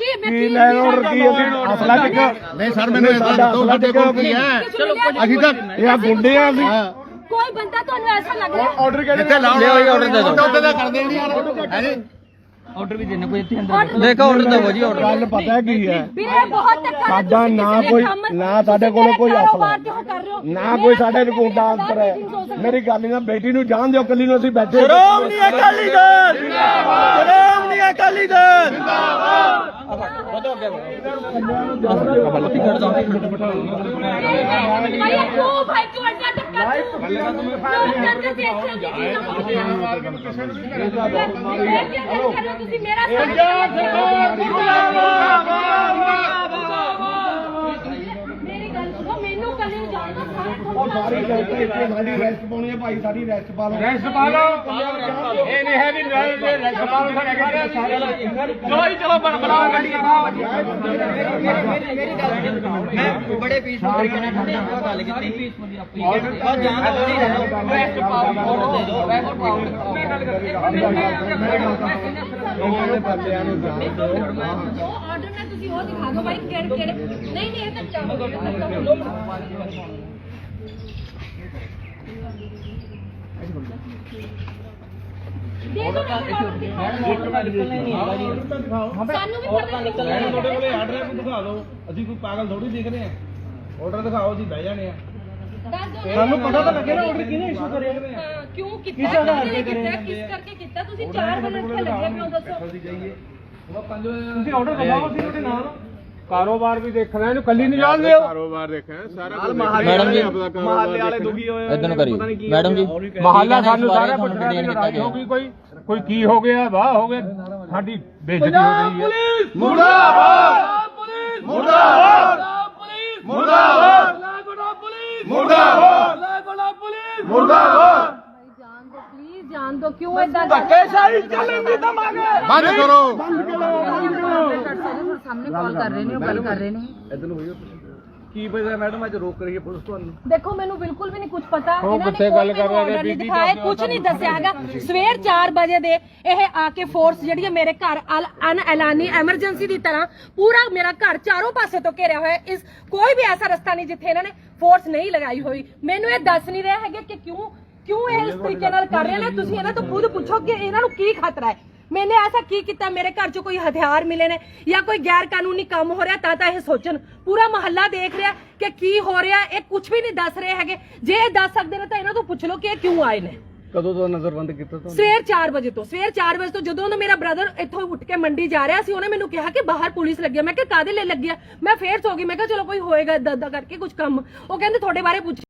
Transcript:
ਕੀ ਮੈਂ ਕੀ ਲੈਣ ਆਰਡਰ ਕੀ ਅਸੀਂ ਅਸਲਾ ਚੱਕ ਨਹੀਂ ਸਰ ਮੈਨੂੰ ਇਦਾਂ ਦੱਸੋ ਸਾਡੇ ਕੋਲ ਕੀ ਹੈ? ਅਸੀਂ ਤਾਂ ਇਹ ਆ ਗੁੰਡੇ ਆ ਅਸੀਂ। ਕੋਈ ਬੰਦਾ ਤੁਹਾਨੂੰ ਐਸਾ ਲੱਗ ਰਿਹਾ? ਆਰਡਰ ਕਿਹੜੇ ਜਿੱਥੇ ਲਾਉਣਾ order ਦੇ ਦਿਓ। ਉੱਥੇ ਤਾਂ ਕਰਦੇ ਨਹੀਂ ਯਾਰ ਹੈ ਜੀ ਆਰਡਰ ਵੀ ਦੇਣਾ ਕੋਈ ਇੱਥੇ ਅੰਦਰ ਦੇਖੋ ਆਰਡਰ ਦਵੋ ਜੀ ਆਰਡਰ ਗੱਲ ਪਤਾ ਕੀ ਹੈ? ਵੀਰੇ ਬਹੁਤ ਧੱਕਾ ਸਾਡਾ ਨਾ ਕੋਈ ਨਾ ਸਾਡੇ ਕੋਲ ਕੋਈ ਅਸਲਾ ਨਾ ਕੋਈ ਸਾਡੇ ਨੂੰ ਦਾ ਅੰਤਰ ਹੈ। ਮੇਰੀ ਗੱਲ ਨਾ ਬੇਟੀ ਨੂੰ ਜਾਣ ਦਿਓ ਕੱਲੀ ਨੂੰ ਅਸੀਂ ਬੈਠੇ ਸ਼੍ਰੋਮਣੀ ਅਕਾਲੀ ਦਲ! ਜਿੰਦਾਬਾਦ ਸ਼੍ਰੋਮਣੀ ਅਕਾਲੀ ਦਲ! ਭਾਈ ਇਹ ਕਿਉਂ ਭਾਈ ਕਿਉਂ ਅੱਡਾ ਧੱਕਾ ਕਿਉਂ ਕਰਦੇ ਤੁਸੀਂ ਮੇਰਾ ਮੇਰੀ ਗੱਲ ਸੁਣੋ ਮੈਨੂੰ ਕੱਲੇ ਨੂੰ ਜਾਣਦਾ ਉਹ ਸਾਰਾ ਸਾਰੀ ਗਲਤੀ ਇੱਥੇ ਸਾਡੀ ਰੈਸਟ ਪਾਉਣੀ ਹੈ ਭਾਈ ਸਾਡੀ ਰੈਸਟ ਪਾ ਲਓ। ਰੈਸਟ ਪਾ ਲਓ। ਇਹ ਨਹੀਂ ਹੈ ਵੀ ਰੈਸਟ ਪਾ ਲਓ ਚਲੋ ਚਲੋ ਬਣ ਗੱਡੀ ਮੈਂ ਬੜੇ ਪੀਸਫੁਲ ਤਰੀਕੇ ਨਾਲ ਤੁਹਾਡੇ ਨਾਲ ਗੱਲ ਕੀਤੀ ਪੀਸਫੁਲੀ ਆਪਣੀ ਬਸ ਜਾਣ ਦੋ ਨਹੀਂ ਰਹਿਣਾ ਰੈਸਟ ਪਾਓ ਆਰਡਰ ਦੇ ਦਿਓ ਰੈਸਟ ਪਾਓ ਉਹਨਾਂ ਬੱਚਿਆਂ ਨੂੰ ਜਾਣ ਉਹ ਆਰਡਰ ਨਾਲ ਤੁਸੀਂ ਉਹ ਦਿਖਾ ਦਿਓ ਭਾਈ ਕਿਹੜੇ ਕਿਹੜੇ? ਨਹੀਂ ਨਹੀਂ ਇਹ ਤਾਂ ਚਾਹ ਲੋ ਦੇ ਦੋ ਸਾਨੂੰ ਵੀ ਪਤਾ ਨਹੀਂ ਤੁਹਾਡੇ ਕੋਲੇ ਆਰਡਰ ਹੈ ਕੋਈ ਦਿਖਾ ਦਿਓ। ਅਸੀਂ ਕੋਈ ਪਾਗਲ ਥੋੜੀ ਦਿਖ ਰਹੇ ਆ ਆਰਡਰ ਦਿਖਾਓ ਅਸੀਂ ਬਹਿ ਜਾਣੇ ਆ ਸਾਨੂੰ ਪਤਾ ਤਾਂ ਲੱਗੇ ਨਾ ਆਰਡਰ ਕਿਹਨੇ ਇਸ਼ੂ ਕਰਿਆ? ਕਿਉਂ ਕੀਤਾ? ਕਿਸ ਆਧਾਰ ਤੇ ਕੀਤਾ? ਕਿਸ ਕਰਕੇ ਕੀਤਾ? ਤੁਸੀਂ ਚਾਰ ਬੰਦੇ ਇੱਥੇ ਲੱਗੇ ਪਿਓ ਦੱਸੋ। ਤੁਸੀਂ ਆਰਡਰ ਦਿਖਾਓ ਅਸੀਂ ਤੁਹਾਡੇ ਨਾਲ ਕਾਰੋਬਾਰ ਵੀ ਦੇਖਣਾ ਇਹਨੂੰ ਕੱਲੀ ਨਹੀਂ ਜਾਣ ਦਿਓ ਕਾਰੋਬਾਰ ਦੇਖਿਆ ਸਾਰਾ ਮੈਡਮ ਜੀ ਮਹੱਲੇ ਵਾਲੇ ਦੁਖੀ ਹੋਏ ਇਦਾਂ ਨੂੰ ਕਰਿਓ ਮੈਡਮ ਜੀ ਮਹੱਲਾ ਸਾਨੂੰ ਸਾਰਾ ਪੁੱਛ ਰਿਹਾ ਕਿ ਲੜਾਈ ਹੋ ਗਈ ਕੋਈ ਕੋਈ ਕੀ ਹੋ ਗਿਆ ਵਾਹ ਹੋ ਗਿਆ ਸਾਡੀ ਬੇਇੱਜ਼ਤੀ ਹੋ ਗਈ ਹੈ। ਮੁਰਦਾਬਾਦ ਮੁਰਦਾਬਾਦ! ਮੁਰਦਾਬਾਦ! ਮੁਰਦਾਬਾਦ। ਜਾਣ ਦੋ ਪਲੀਜ਼ ਜਾਣ ਦੋ ਕਿਉਂ ਇਦਾਂ ਧੱਕੇਸ਼ਾਹੀ ਚੱਲਣ ਦੀ ਦਮਾਂਗੇ। ਬੰਦ ਕਰੋ। ਸਾਹਮਣੇ ਕਾਲ ਕਰ ਰਹੇ ਨੇ ਉਹ ਗੱਲ ਕਰ ਰਹੇ ਨੇ। ਕੀ ਪਤਾ ਮੈਡਮ ਅੱਜ ਰੋਕ ਰਹੀ ਹੈ ਪੁਲਿਸ ਤੁਹਾਨੂੰ? ਦੇਖੋ ਮੈਨੂੰ ਬਿਲਕੁਲ ਵੀ ਨਹੀਂ ਕੁਝ ਪਤਾ। ਉਹ ਇਹਨਾਂ ਨੇ ਕਿੱਥੇ ਕੋਈ ਗੱਲ ਮੈਨੂੰ ਕਰ ਰਹੇ ਨੇ, order ਨਹੀਂ ਬੀਬੀ ਦਿਖਾਏ ਦਾ ਕੁਝ ਨਹੀਂ ਦੱਸਿਆ ਹੈਗਾ। ਸਵੇਰ 4 ਵਜੇ ਦੇ ਇਹ ਆ ਕੇ ਫੋਰਸ ਜਿਹੜੀ ਹੈ ਮੇਰੇ ਘਰ ਅਨ ਐਲਾਨੀ ਐਮਰਜੈਂਸੀ ਦੀ ਤਰ੍ਹਾਂ ਪੂਰਾ ਮੇਰਾ ਘਰ ਚਾਰੋਂ ਪਾਸੇ ਤੋਂ ਘੇਰਿਆ ਹੋਇਆ। ਇਸ ਕੋਈ ਵੀ ਐਸਾ ਰਸਤਾ ਨਹੀਂ ਜਿੱਥੇ ਇਹਨਾਂ ਨੇ ਫੋਰਸ ਨਹੀਂ ਲਗਾਈ ਹੋਈ। ਮੈਨੂੰ ਇਹ ਦੱਸ ਨਹੀਂ ਰਹੇ ਹੈਗੇ ਕਿ ਕਿਉਂ ਕਿਉਂ ਇਹ ਇਸ ਤਰੀਕੇ ਨਾਲ ਕਰ ਰਹੇ ਨੇ? ਤੁਸੀਂ ਇਹਨਾਂ ਤੋਂ ਖੁਦ ਪੁੱਛੋ ਕਿ ਇਹਨਾਂ ਨੂੰ ਕੀ ਖਤਰਾ ਹੈ। ਮੈਨੇ ਐਸਾ ਕੀ ਕੀਤਾ? ਮੇਰੇ ਘਰ 'ਚ ਕੋਈ ਹਥਿਆਰ ਮਿਲੇ ਨੇ ਜਾਂ ਕੋਈ ਗੈਰ ਕਾਨੂੰਨੀ ਕੰਮ ਹੋ ਰਿਹਾ ਤਾਂ ਤਾਂ ਇਹ ਸੋਚਣ। ਪੂਰਾ ਮਹੱਲਾ ਦੇਖ ਰਿਹਾ ਕਿ ਕੀ ਹੋ ਰਿਹਾ ਇਹ ਕੁਝ ਵੀ ਨਹੀਂ ਦੱਸ ਰਹੇ ਹੈਗੇ। ਜੇ ਇਹ ਦੱਸ ਸਕਦੇ ਨੇ ਤਾਂ ਇਹਨਾਂ ਤੋਂ ਪੁੱਛ ਲਓ ਕਿ ਇਹ ਕਿਉਂ ਆਏ ਨੇ। ਕਦੋਂ ਤੋਂ ਨਜ਼ਰਬੰਦ ਕੀਤਾ ਤੁਹਾਨੂੰ? ਸਵੇਰ 4 ਵਜੇ ਤੋਂ, ਸਵੇਰ 4 ਵਜੇ ਤੋਂ ਜਦੋਂ ਉਹਦਾ ਮੇਰਾ ਬ੍ਰਦਰ ਇੱਥੋਂ ਉੱਠ ਕੇ ਮੰਡੀ ਜਾ ਰਿਹਾ ਸੀ, ਉਹਨੇ ਮੈਨੂੰ ਕਿਹਾ ਕਿ ਬਾਹਰ ਪੁਲਿਸ ਲੱਗੀ ਆ। ਮੈਂ ਕਿਹਾ ਕਾਦੇ ਲਈ ਲੱਗੀ ਆ? ਮੈਂ ਫੇਰ ਸੋ ਗਈ, ਮੈਂ ਕਿਹਾ, ਚਲੋ ਕੋਈ ਹੋਏਗਾ ਏਦਾਂ ਏਦਾਂ ਕਰਕੇ ਕੁਝ ਕੰਮ। ਉਹ ਕਹਿੰਦੇ, ਤੁਹਾਡੇ ਬਾਰੇ ਪੁੱਛ